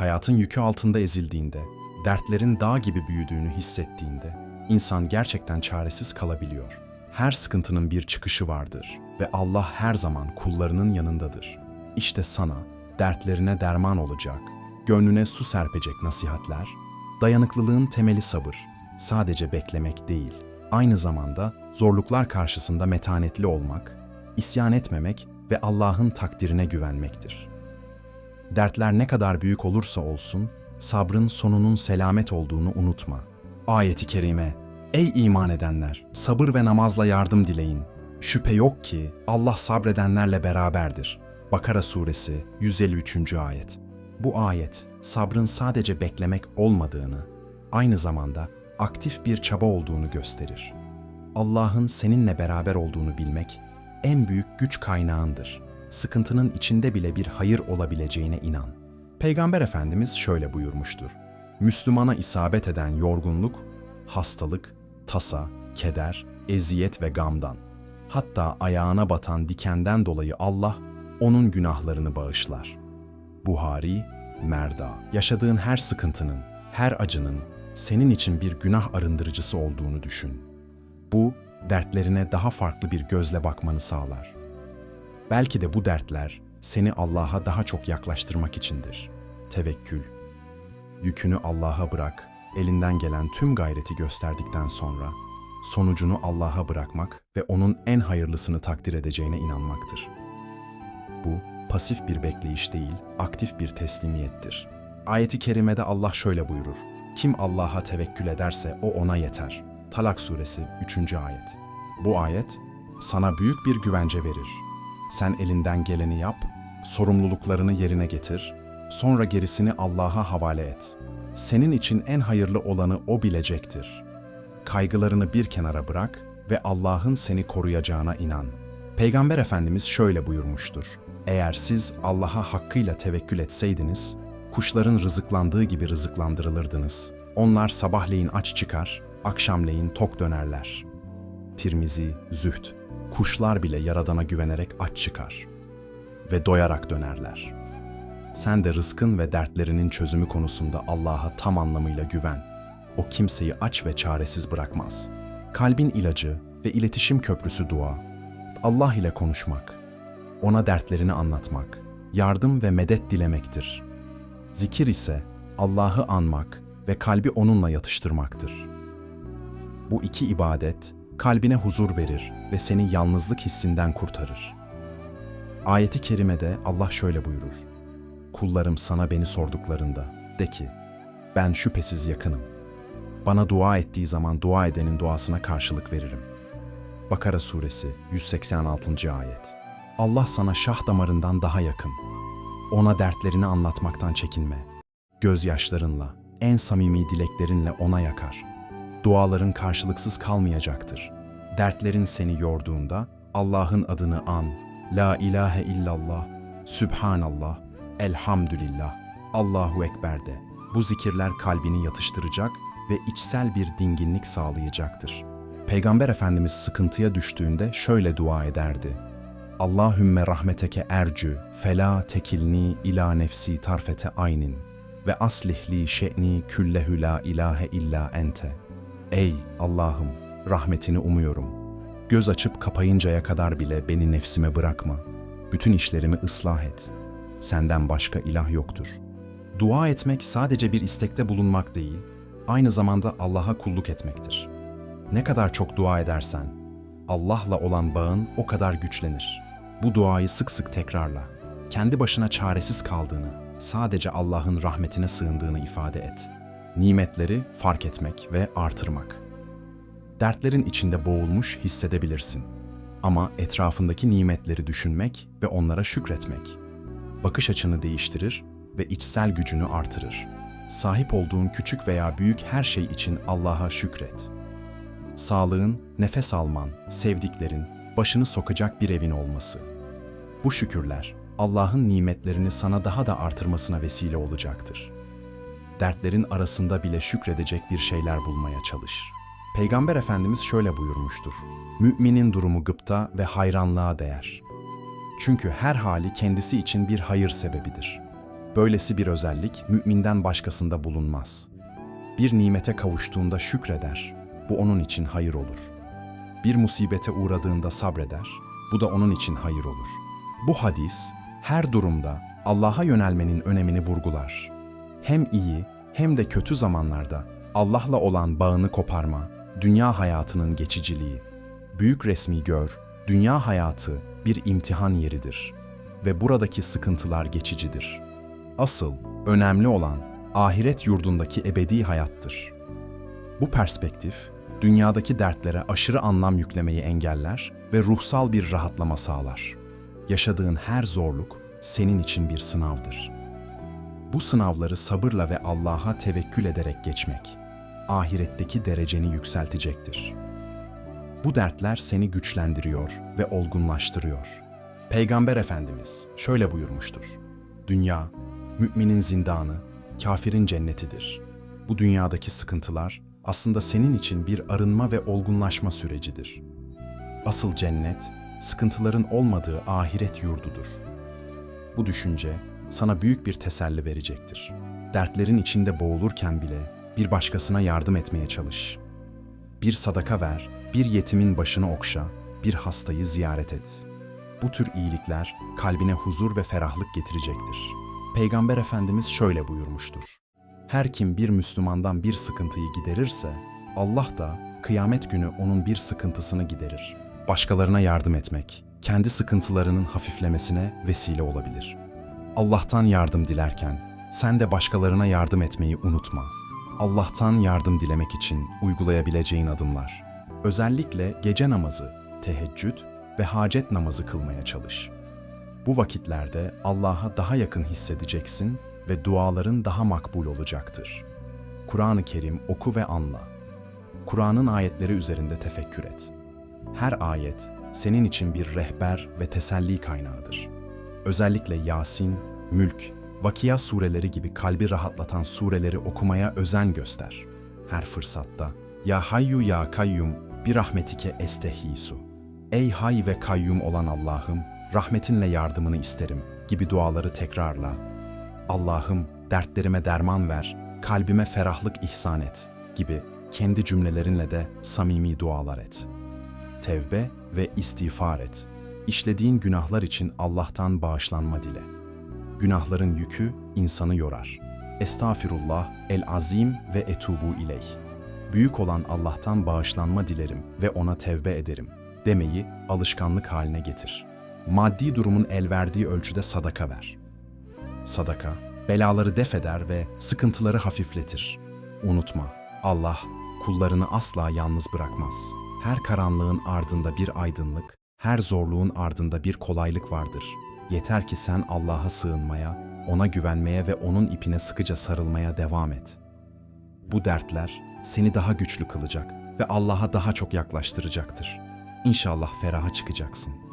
Hayatın yükü altında ezildiğinde, dertlerin dağ gibi büyüdüğünü hissettiğinde, insan gerçekten çaresiz kalabiliyor. Her sıkıntının bir çıkışı vardır ve Allah her zaman kullarının yanındadır. İşte sana dertlerine derman olacak, gönlüne su serpecek nasihatler, dayanıklılığın temeli sabır, sadece beklemek değil, aynı zamanda zorluklar karşısında metanetli olmak, isyan etmemek ve Allah'ın takdirine güvenmektir. Dertler ne kadar büyük olursa olsun, sabrın sonunun selamet olduğunu unutma. Ayeti kerime, Ey iman edenler, sabır ve namazla yardım dileyin. Şüphe yok ki Allah sabredenlerle beraberdir. Bakara suresi 153. ayet. Bu ayet, sabrın sadece beklemek olmadığını, aynı zamanda aktif bir çaba olduğunu gösterir. Allah'ın seninle beraber olduğunu bilmek en büyük güç kaynağındır. Sıkıntının içinde bile bir hayır olabileceğine inan. Peygamber Efendimiz şöyle buyurmuştur. Müslümana isabet eden yorgunluk, hastalık, tasa, keder, eziyet ve gamdan. Hatta ayağına batan dikenden dolayı Allah onun günahlarını bağışlar. Buhari, Merda, yaşadığın her sıkıntının, her acının senin için bir günah arındırıcısı olduğunu düşün. Bu, dertlerine daha farklı bir gözle bakmanı sağlar. Belki de bu dertler seni Allah'a daha çok yaklaştırmak içindir. Tevekkül. Yükünü Allah'a bırak, elinden gelen tüm gayreti gösterdikten sonra sonucunu Allah'a bırakmak ve onun en hayırlısını takdir edeceğine inanmaktır. Bu pasif bir bekleyiş değil, aktif bir teslimiyettir. Ayeti kerimede Allah şöyle buyurur. Kim Allah'a tevekkül ederse o ona yeter. Talak suresi 3. ayet. Bu ayet sana büyük bir güvence verir. Sen elinden geleni yap, sorumluluklarını yerine getir, sonra gerisini Allah'a havale et. Senin için en hayırlı olanı O bilecektir. Kaygılarını bir kenara bırak ve Allah'ın seni koruyacağına inan. Peygamber Efendimiz şöyle buyurmuştur. Eğer siz Allah'a hakkıyla tevekkül etseydiniz, kuşların rızıklandığı gibi rızıklandırılırdınız. Onlar sabahleyin aç çıkar, akşamleyin tok dönerler. Tirmizi, Zühd, kuşlar bile Yaradan'a güvenerek aç çıkar ve doyarak dönerler. Sen de rızkın ve dertlerinin çözümü konusunda Allah'a tam anlamıyla güven. O kimseyi aç ve çaresiz bırakmaz. Kalbin ilacı ve iletişim köprüsü dua. Allah ile konuşmak, ona dertlerini anlatmak, yardım ve medet dilemektir. Zikir ise Allah'ı anmak ve kalbi onunla yatıştırmaktır. Bu iki ibadet kalbine huzur verir ve seni yalnızlık hissinden kurtarır. Ayeti kerimede Allah şöyle buyurur. Kullarım sana beni sorduklarında de ki, ben şüphesiz yakınım. Bana dua ettiği zaman dua edenin duasına karşılık veririm. Bakara suresi 186. ayet. Allah sana şah damarından daha yakın. Ona dertlerini anlatmaktan çekinme. Gözyaşlarınla, en samimi dileklerinle ona yakar. Duaların karşılıksız kalmayacaktır. Dertlerin seni yorduğunda Allah'ın adını an. La ilahe illallah, Sübhanallah, Elhamdülillah, Allahu Ekber de. Bu zikirler kalbini yatıştıracak ve içsel bir dinginlik sağlayacaktır. Peygamber Efendimiz sıkıntıya düştüğünde şöyle dua ederdi. Allahümme rahmeteke ercü, fela tekilni ila nefsi tarfete aynin ve aslihli şe'ni küllehü la ilahe illa ente. Ey Allah'ım, rahmetini umuyorum. Göz açıp kapayıncaya kadar bile beni nefsime bırakma. Bütün işlerimi ıslah et. Senden başka ilah yoktur. Dua etmek sadece bir istekte bulunmak değil, aynı zamanda Allah'a kulluk etmektir. Ne kadar çok dua edersen, Allah'la olan bağın o kadar güçlenir. Bu duayı sık sık tekrarla. Kendi başına çaresiz kaldığını, sadece Allah'ın rahmetine sığındığını ifade et. Nimetleri fark etmek ve artırmak. Dertlerin içinde boğulmuş hissedebilirsin. Ama etrafındaki nimetleri düşünmek ve onlara şükretmek. Bakış açını değiştirir ve içsel gücünü artırır. Sahip olduğun küçük veya büyük her şey için Allah'a şükret. Sağlığın, nefes alman, sevdiklerin, başını sokacak bir evin olması. Bu şükürler Allah'ın nimetlerini sana daha da artırmasına vesile olacaktır. Dertlerin arasında bile şükredecek bir şeyler bulmaya çalış. Peygamber Efendimiz şöyle buyurmuştur. Müminin durumu gıpta ve hayranlığa değer. Çünkü her hali kendisi için bir hayır sebebidir. Böylesi bir özellik müminden başkasında bulunmaz. Bir nimete kavuştuğunda şükreder, bu onun için hayır olur. Bir musibete uğradığında sabreder, bu da onun için hayır olur. Bu hadis her durumda Allah'a yönelmenin önemini vurgular. Hem iyi hem de kötü zamanlarda Allah'la olan bağını koparma, dünya hayatının geçiciliği. Büyük resmi gör, dünya hayatı bir imtihan yeridir ve buradaki sıkıntılar geçicidir. Asıl önemli olan ahiret yurdundaki ebedi hayattır. Bu perspektif, dünyadaki dertlere aşırı anlam yüklemeyi engeller ve ruhsal bir rahatlama sağlar. Yaşadığın her zorluk senin için bir sınavdır. Bu sınavları sabırla ve Allah'a tevekkül ederek geçmek, ahiretteki dereceni yükseltecektir. Bu dertler seni güçlendiriyor ve olgunlaştırıyor. Peygamber Efendimiz şöyle buyurmuştur. Dünya, müminin zindanı, kafirin cennetidir. Bu dünyadaki sıkıntılar aslında senin için bir arınma ve olgunlaşma sürecidir. Asıl cennet, sıkıntıların olmadığı ahiret yurdudur. Bu düşünce sana büyük bir teselli verecektir. Dertlerin içinde boğulurken bile bir başkasına yardım etmeye çalış. Bir sadaka ver, bir yetimin başını okşa, bir hastayı ziyaret et. Bu tür iyilikler kalbine huzur ve ferahlık getirecektir. Peygamber Efendimiz şöyle buyurmuştur. Her kim bir Müslümandan bir sıkıntıyı giderirse, Allah da kıyamet günü onun bir sıkıntısını giderir. Başkalarına yardım etmek, kendi sıkıntılarının hafiflemesine vesile olabilir. Allah'tan yardım dilerken, sen de başkalarına yardım etmeyi unutma. Allah'tan yardım dilemek için uygulayabileceğin adımlar. Özellikle gece namazı, teheccüd ve hacet namazı kılmaya çalış. Bu vakitlerde Allah'a daha yakın hissedeceksin ve duaların daha makbul olacaktır. Kur'an-ı Kerim oku ve anla. Kur'an'ın ayetleri üzerinde tefekkür et. Her ayet senin için bir rehber ve teselli kaynağıdır. Özellikle Yasin, Mülk, Vakia sureleri gibi kalbi rahatlatan sureleri okumaya özen göster. Her fırsatta Ya Hayyu Ya Kayyum bir rahmetike estehisu. Ey hay ve kayyum olan Allah'ım, rahmetinle yardımını isterim gibi duaları tekrarla. Allah'ım dertlerime derman ver, kalbime ferahlık ihsan et gibi kendi cümlelerinle de samimi dualar et. Tevbe ve istiğfar et. İşlediğin günahlar için Allah'tan bağışlanma dile. Günahların yükü insanı yorar. Estağfirullah, el azim ve etubu ileyh. Büyük olan Allah'tan bağışlanma dilerim ve ona tevbe ederim demeyi alışkanlık haline getir. Maddi durumun el verdiği ölçüde sadaka ver. Sadaka, belaları def eder ve sıkıntıları hafifletir. Unutma, Allah kullarını asla yalnız bırakmaz. Her karanlığın ardında bir aydınlık, her zorluğun ardında bir kolaylık vardır. Yeter ki sen Allah'a sığınmaya, ona güvenmeye ve onun ipine sıkıca sarılmaya devam et. Bu dertler seni daha güçlü kılacak ve Allah'a daha çok yaklaştıracaktır. İnşallah feraha çıkacaksın.''